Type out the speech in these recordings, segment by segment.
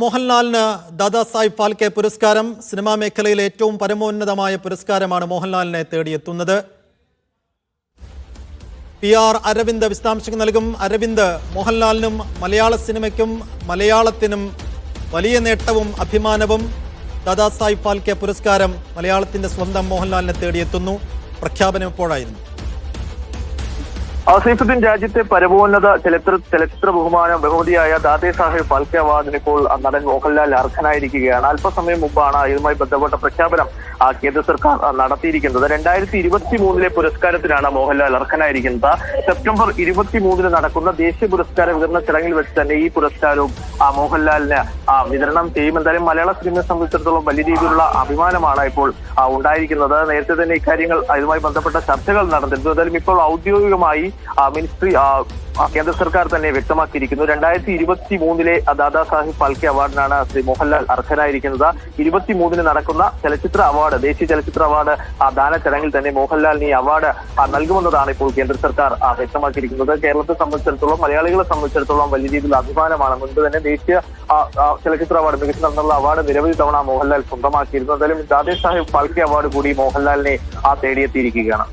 മോഹൻലാലിന് ദാദാ സാഹിബ് ഫാൽക്കെ പുരസ്കാരം സിനിമാ മേഖലയിലെ ഏറ്റവും പരമോന്നതമായ പുരസ്കാരമാണ് മോഹൻലാലിനെ തേടിയെത്തുന്നത്. പി ആർ അരവിന്ദ് വിശദാംശങ്ങൾ നൽകും. അരവിന്ദ് മോഹൻലാലിനും മലയാള സിനിമയ്ക്കും മലയാളത്തിനും വലിയ നേട്ടവും അഭിമാനവും. ദാദാ സാഹിബ് ഫാൽക്കെ പുരസ്കാരം മലയാളത്തിന്റെ സ്വന്തം മോഹൻലാലിനെ തേടിയെത്തുന്നു. പ്രഖ്യാപനം എപ്പോഴായിരുന്നു ആസിഫുദ്ദീൻ രാജ്യത്തെ പരമോന്നത ചലച്ചിത്ര ചലച്ചിത്ര ബഹുമാനം ബഹുമതിയായ ദാദേ സാഹിബ് ഫാൽക്കെ അവാർഡിന് ഇപ്പോൾ നടൻ മോഹൻലാൽ അർഹനായിരിക്കുകയാണ്. അല്പസമയം മുമ്പാണ് ഇതുമായി ബന്ധപ്പെട്ട പ്രഖ്യാപനം കേന്ദ്ര സർക്കാർ നടത്തിയിരിക്കുന്നത്. രണ്ടായിരത്തി ഇരുപത്തി മൂന്നിലെ പുരസ്കാരത്തിനാണ് മോഹൻലാൽ അർഹനായിരിക്കുന്നത്. സെപ്റ്റംബർ ഇരുപത്തി മൂന്നിന് നടക്കുന്ന ദേശീയ പുരസ്കാര വിതരണ ചടങ്ങിൽ വെച്ച് തന്നെ ഈ പുരസ്കാരവും മോഹൻലാലിന് വിതരണം ചെയ്യും. എന്തായാലും മലയാള സിനിമയെ സംബന്ധിച്ചിടത്തോളം വലിയ രീതിയിലുള്ള അഭിമാനമാണ് ഇപ്പോൾ ഉണ്ടായിരിക്കുന്നത്. നേരത്തെ തന്നെ ഇക്കാര്യങ്ങൾ ഇതുമായി ബന്ധപ്പെട്ട ചർച്ചകൾ നടന്നിരുന്നു. എന്തായാലും ഇപ്പോൾ ഔദ്യോഗികമായി മിനിസ്ട്രി കേന്ദ്ര സർക്കാർ തന്നെ വ്യക്തമാക്കിയിരിക്കുന്നു. രണ്ടായിരത്തി ഇരുപത്തി മൂന്നിലെ ദാദാ സാഹിബ് ഫാൽക്കെ അവാർഡിനാണ് ശ്രീ മോഹൻലാൽ അർഹനായിരിക്കുന്നത്. ഇരുപത്തി മൂന്നിന് നടക്കുന്ന ചലച്ചിത്ര അവാർഡ് ദേശീയ ചലച്ചിത്ര അവാർഡ് ആ ദാന ചടങ്ങിൽ തന്നെ മോഹൻലാലിന് ഈ അവാർഡ് നൽകുമെന്നതാണ് ഇപ്പോൾ കേന്ദ്ര സർക്കാർ വ്യക്തമാക്കിയിരിക്കുന്നത്. കേരളത്തെ സംബന്ധിച്ചിടത്തോളം മലയാളികളെ സംബന്ധിച്ചിടത്തോളം വലിയ രീതിയിൽ അഭിമാനമാണ്. മുൻപ് തന്നെ ദേശീയ ചലച്ചിത്ര അവാർഡ് മികച്ച നടന്നുള്ള അവാർഡ് നിരവധി തവണ മോഹൻലാൽ സ്വന്തമാക്കിയിരുന്നു. എന്തായാലും ദാദേ സാഹിബ് ഫാൽക്കെ അവാർഡ് കൂടി മോഹൻലാലിനെ ആ തേടിയെത്തിയിരിക്കുകയാണ്.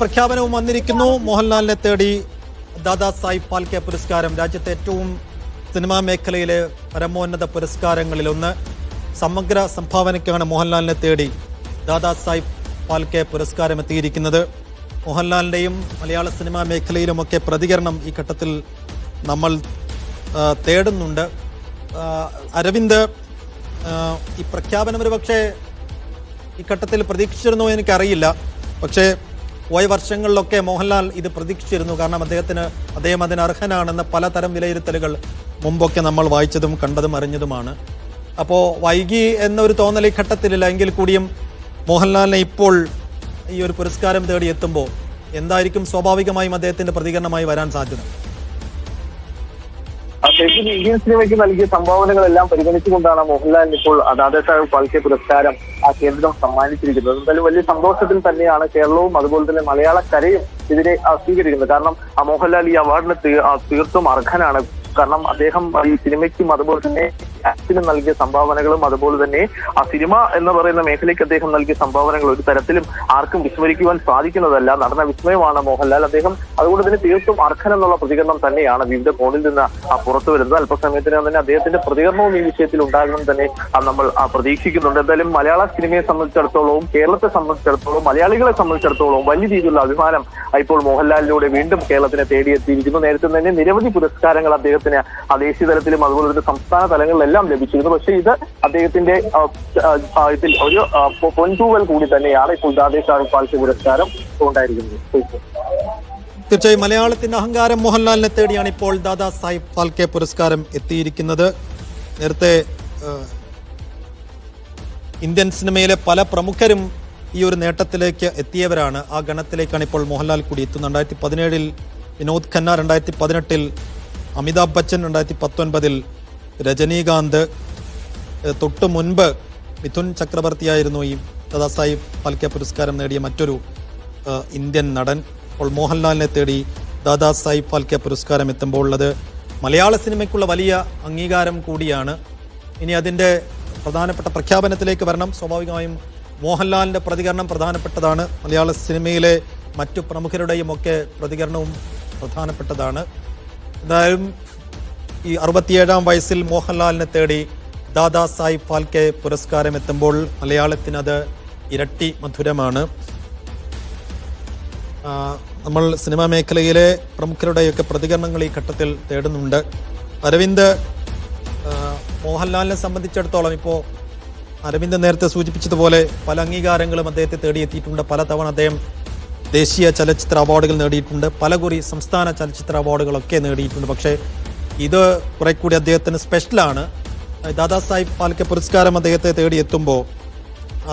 പ്രഖ്യാപനവും വന്നിരിക്കുന്നു. മോഹൻലാലിനെ തേടി ദാദാ സാഹിബ് ഫാൽക്കെ പുരസ്കാരം. രാജ്യത്തെ ഏറ്റവും സിനിമാ മേഖലയിലെ പരമോന്നത പുരസ്കാരങ്ങളിലൊന്ന് സമഗ്ര സംഭാവനയ്ക്കാണ് മോഹൻലാലിനെ തേടി ദാദാ സാഹിബ് ഫാൽക്കെ പുരസ്കാരം എത്തിയിരിക്കുന്നത്. മോഹൻലാലിന്റെയും മലയാള സിനിമാ മേഖലയിലുമൊക്കെ പ്രതികരണം ഈ ഘട്ടത്തിൽ നമ്മൾ തേടുന്നുണ്ട്. അരവിന്ദ് ഈ പ്രഖ്യാപനം ഒരു പക്ഷേ ഈ ഘട്ടത്തിൽ പ്രതീക്ഷിച്ചിരുന്നോ എനിക്കറിയില്ല. പക്ഷേ പോയ വർഷങ്ങളിലൊക്കെ മോഹൻലാൽ ഇത് പ്രതീക്ഷിച്ചിരുന്നു. കാരണം അദ്ദേഹത്തിന് അദ്ദേഹം അതിന് അർഹനാണെന്ന് പലതരം വിലയിരുത്തലുകൾ മുമ്പൊക്കെ നമ്മൾ വായിച്ചതും കണ്ടതും അറിഞ്ഞതുമാണ്. അപ്പോൾ വൈകി എന്നൊരു തോന്നൽ ഈ ഘട്ടത്തിലില്ല. എങ്കിൽ കൂടിയും മോഹൻലാലിനെ ഇപ്പോൾ ഈ ഒരു പുരസ്കാരം തേടി എത്തുമ്പോൾ എന്തായിരിക്കും സ്വാഭാവികമായും അദ്ദേഹത്തിന്റെ പ്രതികരണമായി വരാൻ സാധ്യത? ശരിക്കും ഇന്ത്യൻ സിനിമയ്ക്ക് നൽകിയ സംഭാവനകളെല്ലാം പരിഗണിച്ചുകൊണ്ടാണ് മോഹൻലാലിന് ഇപ്പോൾ ദാദാ സാഹിബ് ഫാൽക്കെ പുരസ്കാരം ആ കേന്ദ്രം സമ്മാനിച്ചിരിക്കുന്നത്. എന്തായാലും വലിയ സന്തോഷത്തിൽ തന്നെയാണ് കേരളവും അതുപോലെ തന്നെ മലയാള മലയാളക്കരയും ഇതിനെ സ്വീകരിക്കുന്നത്. കാരണം ആ മോഹൻലാൽ ഈ അവാർഡിന് തീർത്തും അർഹനാണ്. കാരണം അദ്ദേഹം ഈ സിനിമയ്ക്കും അതുപോലെ തന്നെ ആക്ടിനും നൽകിയ സംഭാവനകളും അതുപോലെ തന്നെ ആ സിനിമ എന്ന് പറയുന്ന മേഖലയ്ക്ക് അദ്ദേഹം നൽകിയ സംഭാവനകൾ ഒരു തരത്തിലും ആർക്കും വിസ്മരിക്കുവാൻ സാധിക്കുന്നതല്ല. നടന്ന വിസ്മയമാണ് മോഹൻലാൽ. അദ്ദേഹം അതുകൊണ്ട് തന്നെ തീർത്തും അർഹനെന്നുള്ള പ്രതികരണം തന്നെയാണ് വിവിധ കോണിൽ നിന്ന് പുറത്തു വരുന്നത്. അല്പസമയത്തിനകം തന്നെ അദ്ദേഹത്തിന്റെ പ്രതികരണവും ഈ വിഷയത്തിൽ ഉണ്ടാകുമെന്ന് തന്നെ നമ്മൾ പ്രതീക്ഷിക്കുന്നുണ്ട്. എന്തായാലും മലയാള സിനിമയെ സംബന്ധിച്ചിടത്തോളവും കേരളത്തെ സംബന്ധിച്ചിടത്തോളം മലയാളികളെ സംബന്ധിച്ചിടത്തോളം വലിയ രീതിയിലുള്ള അഭിമാനം ഇപ്പോൾ മോഹൻലാലിലൂടെ വീണ്ടും കേരളത്തിനെ തേടിയെത്തിയിരിക്കുന്നു. നേരത്തെ തന്നെ നിരവധി പുരസ്കാരങ്ങൾ അദ്ദേഹത്തിന് ദേശീയ തലത്തിലും അതുപോലെ തന്നെ സംസ്ഥാന തലങ്ങളിലെല്ലാം ലഭിച്ചിരുന്നു. പക്ഷെ ഇത് അദ്ദേഹത്തിന്റെ ഇതിൽ ഒരു പൊൻതൂവൽ കൂടി തന്നെയാണ് ഇപ്പോൾ ദാദേ പാൽസ്യ പുരസ്കാരം ഉണ്ടായിരിക്കുന്നത്. തീർച്ചയായും മലയാളത്തിന്റെ അഹങ്കാരം മോഹൻലാലിനെ തേടിയാണ് ഇപ്പോൾ ദാദാ സാഹിബ് ഫാൽക്കെ പുരസ്കാരം എത്തിയിരിക്കുന്നത്. നേരത്തെ ഇന്ത്യൻ സിനിമയിലെ പല പ്രമുഖരും ഈ ഒരു നേട്ടത്തിലേക്ക് എത്തിയവരാണ്. ആ ഗണത്തിലേക്കാണ് ഇപ്പോൾ മോഹൻലാൽ കൂടി എത്തുന്നത്. രണ്ടായിരത്തി പതിനേഴിൽ വിനോദ് ഖന്ന രണ്ടായിരത്തി പതിനെട്ടിൽ അമിതാഭ് ബച്ചൻ രണ്ടായിരത്തി പത്തൊൻപതിൽ രജനീകാന്ത് തൊട്ട് മുൻപ് മിഥുൻ ചക്രവർത്തിയായിരുന്നു ഈ ദാദാസാഹിബ് ഫാൽക്കെ പുരസ്കാരം നേടിയ മറ്റൊരു ഇന്ത്യൻ നടൻ. അപ്പോൾ മോഹൻലാലിനെ തേടി ദാദാസാഹിബ് ഫാൽക്കെ പുരസ്കാരം എത്തുമ്പോൾ ഉള്ളത് മലയാള സിനിമയ്ക്കുള്ള വലിയ അംഗീകാരം കൂടിയാണ്. ഇനി അതിന്റെ പ്രധാനപ്പെട്ട പ്രഖ്യാപനത്തിലേക്ക് വരണം. സ്വാഭാവികമായും മോഹൻലാലിന്റെ പ്രതികരണം പ്രധാനപ്പെട്ടതാണ്. മലയാള സിനിമയിലെ മറ്റു പ്രമുഖരുടെയും ഒക്കെ പ്രതികരണവും പ്രധാനപ്പെട്ടതാണ്. എന്തായാലും ഈ അറുപത്തിയേഴാം വയസ്സിൽ മോഹൻലാലിനെ തേടി ദാദാ സാഹിബ് ഫാൽക്കെ പുരസ്കാരം എത്തുമ്പോൾ മലയാളത്തിനത് ഇരട്ടി മധുരമാണ്. നമ്മൾ സിനിമാ മേഖലയിലെ പ്രമുഖരുടെയൊക്കെ പ്രതികരണങ്ങൾ ഈ ഘട്ടത്തിൽ തേടുന്നുണ്ട്. അരവിന്ദ് മോഹൻലാലിനെ സംബന്ധിച്ചിടത്തോളം ഇപ്പോൾ അരവിന്ദ് നേരത്തെ സൂചിപ്പിച്ചതുപോലെ പല അംഗീകാരങ്ങളും അദ്ദേഹത്തെ തേടിയെത്തിയിട്ടുണ്ട്. പലതവണ അദ്ദേഹം ദേശീയ ചലച്ചിത്ര അവാർഡുകൾ നേടിയിട്ടുണ്ട്. പല കുറി സംസ്ഥാന ചലച്ചിത്ര അവാർഡുകളൊക്കെ നേടിയിട്ടുണ്ട്. പക്ഷേ ഇത് കുറെ കൂടി അദ്ദേഹത്തിന് സ്പെഷ്യലാണ് ദാദാസാഹിബ് സാഹിബ് ഫാൽക്കെ പുരസ്കാരം അദ്ദേഹത്തെ തേടിയെത്തുമ്പോൾ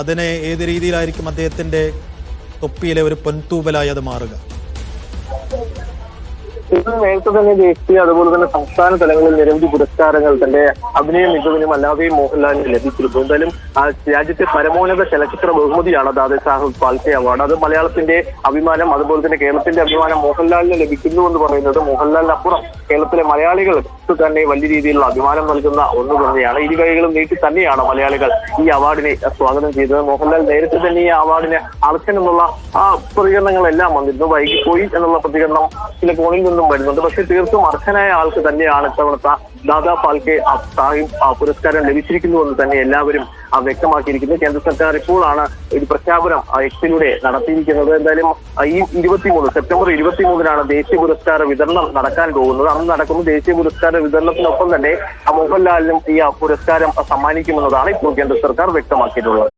അതിനെ ഏത് രീതിയിലായിരിക്കും അദ്ദേഹത്തിന്റെ തൊപ്പിയിലെ ഒരു പൊൻതൂവലായി അത് മാറുക? ഇത് നേരത്തെ തന്നെ ദേശീയ അതുപോലെ തന്നെ സംസ്ഥാന തലങ്ങളിൽ നിരവധി പുരസ്കാരങ്ങൾ തന്റെ അഭിനയ മികവിനും അല്ലാതെയും മോഹൻലാലിന് ലഭിച്ചിരുന്നു. എന്തായാലും ആ രാജ്യത്തെ പരമോന്നത ചലച്ചിത്ര ബഹുമതിയാണ് ദാദേ സാഹിബ് ഫാൽക്കെ അവാർഡ്. അത് മലയാളത്തിന്റെ അഭിമാനം അതുപോലെ തന്നെ കേരളത്തിന്റെ അഭിമാനം മോഹൻലാലിന് ലഭിക്കുന്നു എന്ന് പറയുന്നത് മോഹൻലാലിനപ്പുറം കേരളത്തിലെ മലയാളികൾക്ക് തന്നെ വലിയ രീതിയിലുള്ള അഭിമാനം നൽകുന്ന ഒന്ന് തന്നെയാണ്. ഇരുകൈകളും നീട്ടി തന്നെയാണ് മലയാളികൾ ഈ അവാർഡിനെ സ്വാഗതം ചെയ്തത്. മോഹൻലാൽ നേരത്തെ തന്നെ ഈ അവാർഡിന് അർച്ചൻ എന്നുള്ള ആ പ്രതികരണങ്ങളെല്ലാം വന്നിരുന്നു. വൈകിപ്പോയി എന്നുള്ള പ്രതികരണം ചില കോണിൽ നിന്നും വരുന്നുണ്ട്. പക്ഷെ തീർത്തും അർച്ചനായ ആൾക്ക് തന്നെയാണ് ഇത്തവണത്തെ ദാദാ ഫാൽക്കെ സാഹിബ് പുരസ്കാരം ലഭിച്ചിരിക്കുന്നു എന്ന് തന്നെ എല്ലാവരും ആ വ്യക്തമാക്കിയിരിക്കുന്നു കേന്ദ്ര സർക്കാർ ഇപ്പോഴാണ് ഒരു പ്രഖ്യാപനം എക്സിലൂടെ നടത്തിയിരിക്കുന്നത്. എന്തായാലും ഈ ഇരുപത്തിമൂന്ന് സെപ്റ്റംബർ ഇരുപത്തിമൂന്നിനാണ് ദേശീയ പുരസ്കാര വിതരണം നടക്കാൻ പോകുന്നത്. അന്ന് നടക്കുന്ന ദേശീയ പുരസ്കാര വിതരണത്തിനൊപ്പം തന്നെ മോഹൻലാലിനും ഈ പുരസ്കാരം സമ്മാനിക്കുമെന്നതാണ് ഇപ്പോൾ കേന്ദ്ര സർക്കാർ വ്യക്തമാക്കിയിട്ടുള്ളത്.